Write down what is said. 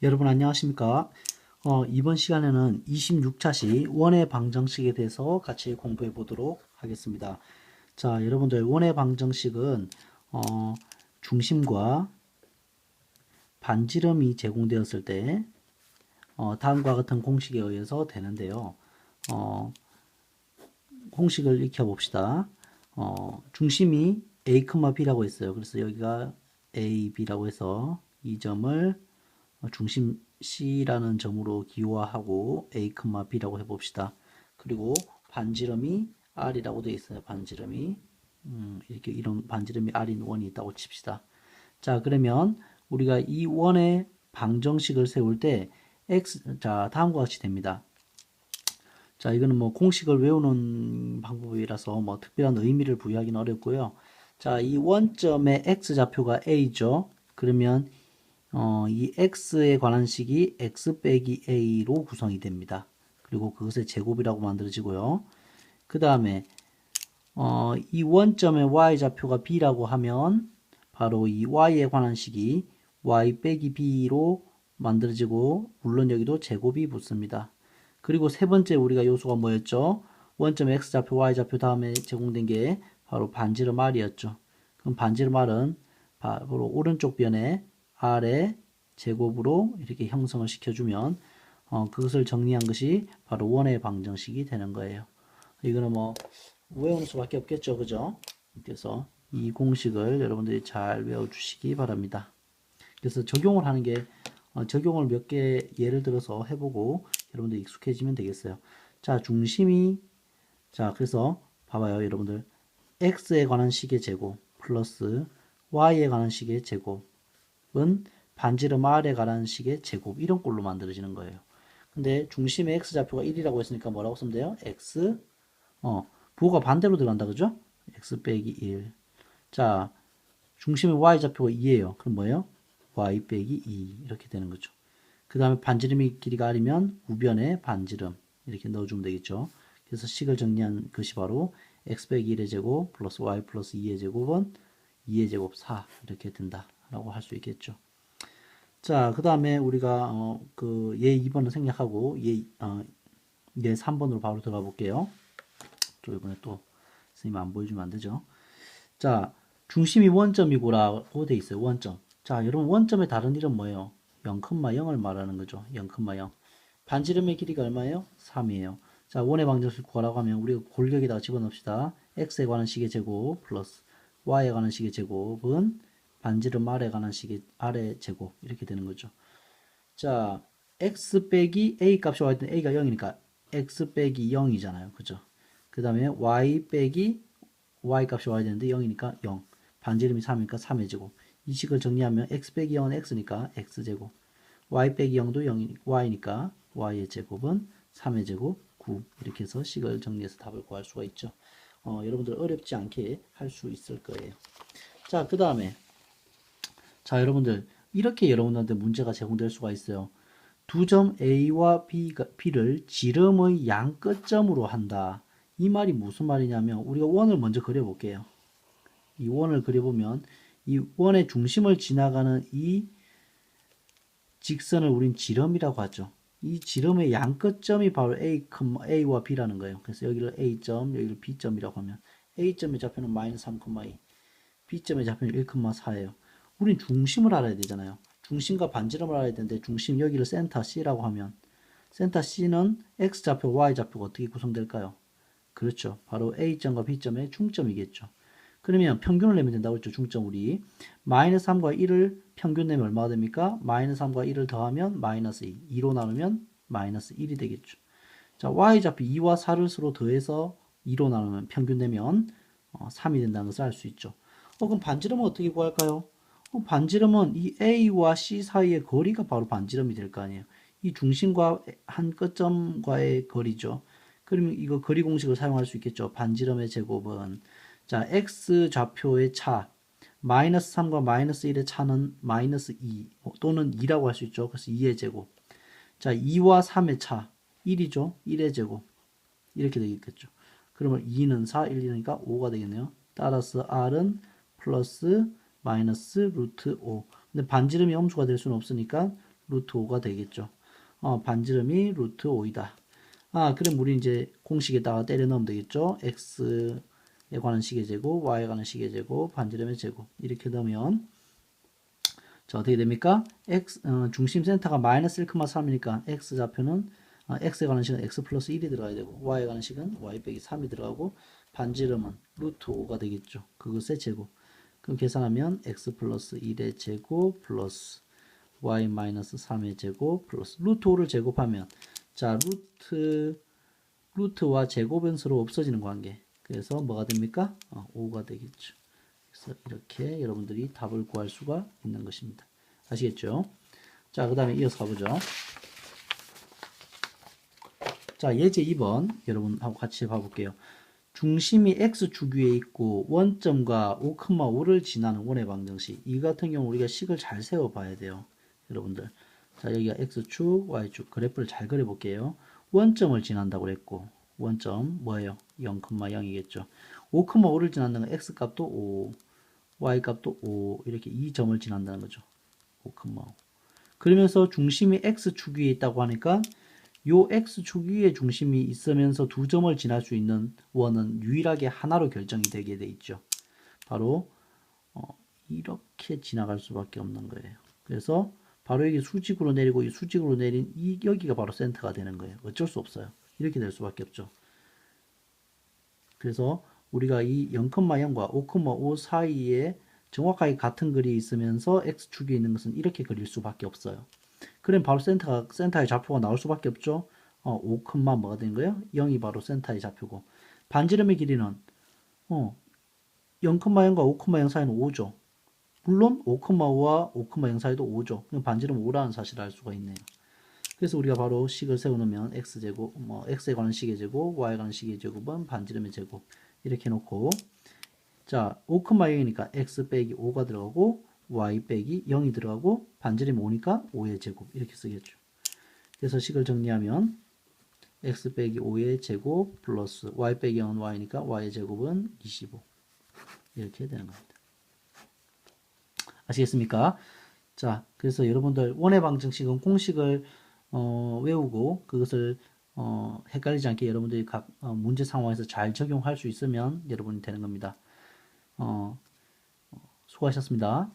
여러분 안녕하십니까? 어, 이번 시간에는 26차시 원의 방정식에 대해서 같이 공부해 보도록 하겠습니다. 자, 여러분들 원의 방정식은 어, 중심과 반지름이 제공되었을 때 어, 다음과 같은 공식에 의해서 되는데요. 어, 공식을 익혀 봅시다. 어, 중심이 a, b라고 했어요. 그래서 여기가 a, b라고 해서 이 점을 중심 C라는 점으로 기호화하고 A, B라고 해봅시다. 그리고 반지름이 R이라고 되어 있어요. 반지름이 음, 이렇게 이런 반지름이 R인 원이 있다고 칩시다. 자 그러면 우리가 이 원의 방정식을 세울 때 x 자 다음과 같이 됩니다. 자 이거는 뭐 공식을 외우는 방법이라서 뭐 특별한 의미를 부여하기는 어렵고요. 자 이 원점의 x 좌표가 a죠. 그러면 어, 이 x에 관한 식이 x 빼기 a로 구성이 됩니다. 그리고 그것의 제곱이라고 만들어지고요. 그 다음에 어, 이 원점의 y 좌표가 b라고 하면 바로 이 y에 관한 식이 y 빼기 b로 만들어지고 물론 여기도 제곱이 붙습니다. 그리고 세 번째 우리가 요소가 뭐였죠? 원점 x 좌표 y 좌표 다음에 제공된 게 바로 반지름 r이었죠. 그럼 반지름 r은 바로 오른쪽 변에 r의 제곱으로 이렇게 형성을 시켜주면 어, 그것을 정리한 것이 바로 원의 방정식이 되는 거예요. 이거는 뭐 외우는 수밖에 없겠죠, 그죠? 그래서 이 공식을 여러분들이 잘 외워주시기 바랍니다. 그래서 적용을 하는 게 어, 적용을 몇 개 예를 들어서 해보고 여러분들 익숙해지면 되겠어요. 자, 중심이 자, 그래서 봐봐요, 여러분들 x에 관한 식의 제곱 플러스 y에 관한 식의 제곱 은 반지름 R에 관한 식의 제곱 이런 꼴로 만들어지는 거예요. 근데 중심의 x 좌표가 1이라고 했으니까 뭐라고 쓰면 돼요? x 어 부호가 반대로 들어간다 그죠? x 빼기 1. 자 중심의 y 좌표가 2예요. 그럼 뭐예요? y 빼기 2 이렇게 되는 거죠. 그 다음에 반지름이 길이가 R이면 우변에 반지름 이렇게 넣어주면 되겠죠. 그래서 식을 정리한 것이 바로 x 빼기 1의 제곱 플러스 y 플러스 2의 제곱은 2의 제곱 4 이렇게 된다. 라고 할 수 있겠죠. 자, 그 다음에 우리가, 어, 그, 예 2번을 생략하고, 예, 어, 예 3번으로 바로 들어가 볼게요. 또 이번에 또, 선생님 안 보여주면 안 되죠. 자, 중심이 원점이고라고 돼 있어요. 원점. 자, 여러분, 원점의 다른 이름 뭐예요? 0,0을 말하는 거죠. 0,0. 반지름의 길이가 얼마예요? 3이에요. 자, 원의 방정식 구하라고 하면 우리가 골격에다가 집어넣읍시다. x에 관한 식의 제곱 플러스 y에 관한 식의 제곱은 반지름 아래 관한 식의 아래 제곱 이렇게 되는 거죠. 자, x 빼기 a 값이 와야 되는 a가 0이니까 x 빼기 0이잖아요. 그죠? 그 다음에 y 빼기 y 값이 와야 되는데 0이니까 0. 반지름이 3이니까 3의 제곱. 이 식을 정리하면 x 빼기 0은 x니까 x제곱. y 빼기 0도 0, y니까 y의 제곱은 3의 제곱 9. 이렇게 해서 식을 정리해서 답을 구할 수가 있죠. 어, 여러분들 어렵지 않게 할 수 있을 거예요. 자, 그 다음에 자, 여러분들 이렇게 여러분들한테 문제가 제공될 수가 있어요. 두 점 A와 B가, B를 지름의 양 끝점으로 한다. 이 말이 무슨 말이냐면 우리가 원을 먼저 그려볼게요. 이 원을 그려보면 이 원의 중심을 지나가는 이 직선을 우린 지름이라고 하죠. 이 지름의 양 끝점이 바로 A, A와 B라는 거예요. 그래서 여기를 A점, 여기를 B점이라고 하면 A점의 좌표는 마이너스 3,2, B점의 좌표는 1,4예요. 우린 중심을 알아야 되잖아요. 중심과 반지름을 알아야 되는데 중심 여기를 센터 C라고 하면 센터 C는 X좌표, Y좌표가 어떻게 구성될까요? 그렇죠. 바로 A점과 B점의 중점이겠죠. 그러면 평균을 내면 된다고 했죠. 중점 우리. 마이너스 3과 1을 평균 내면 얼마가 됩니까? 마이너스 3과 1을 더하면 마이너스 2. 2로 나누면 마이너스 1이 되겠죠. 자, Y좌표 2와 4를 서로 더해서 2로 나누면 평균 내면 3이 어, 된다는 것을 알 수 있죠. 어, 그럼 반지름은 어떻게 구할까요? 반지름은 이 A와 C 사이의 거리가 바로 반지름이 될 거 아니에요. 이 중심과 한 끝점과의 거리죠. 그러면 이거 거리 공식을 사용할 수 있겠죠. 반지름의 제곱은 자 x 좌표의 차 마이너스 3과 마이너스 1의 차는 마이너스 2 또는 2라고 할 수 있죠. 그래서 2의 제곱 자 2와 3의 차 1이죠. 1의 제곱 이렇게 되겠죠. 그러면 2는 4, 1, 2니까 5가 되겠네요. 따라서 r은 플러스 마이너스 루트 5. 근데 반지름이 엄수가 될 수는 없으니까 루트 5가 되겠죠. 어, 반지름이 루트 5이다. 아, 그럼 우리 이제 공식에다가 때려 넣으면 되겠죠. x에 관한 식의 제곱, y에 관한 식의 제곱, 반지름의 제곱. 이렇게 넣으면 자, 어떻게 됩니까? x 어, 중심 센터가 마이너스 1,3이니까 x 좌표는 어, x에 관한 식은 x 플러스 1이 들어가야 되고 y에 관한 식은 y 빼기 3이 들어가고 반지름은 루트 5가 되겠죠. 그것의 제곱. 그럼 계산하면 x 플러스 1의 제곱 플러스 y 마이너스 3의 제곱 플러스 루트 5를 제곱하면 자 루트 루트와 제곱변수로 없어지는 관계. 그래서 뭐가 됩니까? 어, 5가 되겠죠. 그래서 이렇게 여러분들이 답을 구할 수가 있는 것입니다. 아시겠죠? 자, 그 다음에 이어서 가보죠. 자, 예제 2번 여러분하고 같이 봐볼게요. 중심이 x축 위에 있고 원점과 5,5를 지나는 원의 방정식. 이 같은 경우 우리가 식을 잘 세워봐야 돼요. 여러분들. 자, 여기가 x축, y축 그래프를 잘 그려볼게요. 원점을 지난다고 그랬고 원점 뭐예요? 0,0이겠죠. 5,5를 지난다는 건 x값도 5, y값도 5 이렇게 이 점을 지난다는 거죠. 5,5 그러면서 중심이 x축 위에 있다고 하니까 요 x축 위에 중심이 있으면서 두 점을 지날 수 있는 원은 유일하게 하나로 결정이 되게 돼 있죠. 바로 어, 이렇게 지나갈 수밖에 없는 거예요. 그래서 바로 여기 수직으로 내리고 이 수직으로 내린 이 여기가 바로 센터가 되는 거예요. 어쩔 수 없어요. 이렇게 될 수밖에 없죠. 그래서 우리가 이 0,0과 5,5 사이에 정확하게 같은 글이 있으면서 x축이 있는 것은 이렇게 그릴 수밖에 없어요. 그럼 바로 센터가 센터의 좌표가 나올 수밖에 없죠. 어, 5, 뭐가 된 거예요? 0이 바로 센터의 좌표고 반지름의 길이는 어, 0,0과 5,0 사이는 5죠. 물론 5,5와 5,0 사이도 5죠. 그럼 반지름 5라는 사실을 알 수가 있네요. 그래서 우리가 바로 식을 세워놓으면 x제곱, 뭐 x에 관한 식의 제곱, y에 관한 식의 제곱은 반지름의 제곱 이렇게 놓고 자 5,0이니까 x 빼기 5가 들어가고 y 빼기 0이 들어가고 반지름이 5니까 5의 제곱 이렇게 쓰겠죠. 그래서 식을 정리하면 x 빼기 5의 제곱 플러스 y 빼기 0은 y니까 y의 제곱은 25 이렇게 되는 겁니다. 아시겠습니까? 자, 그래서 여러분들 원의 방정식은 공식을 어, 외우고 그것을 어, 헷갈리지 않게 여러분들이 각 어, 문제 상황에서 잘 적용할 수 있으면 여러분이 되는 겁니다. 어, 수고하셨습니다.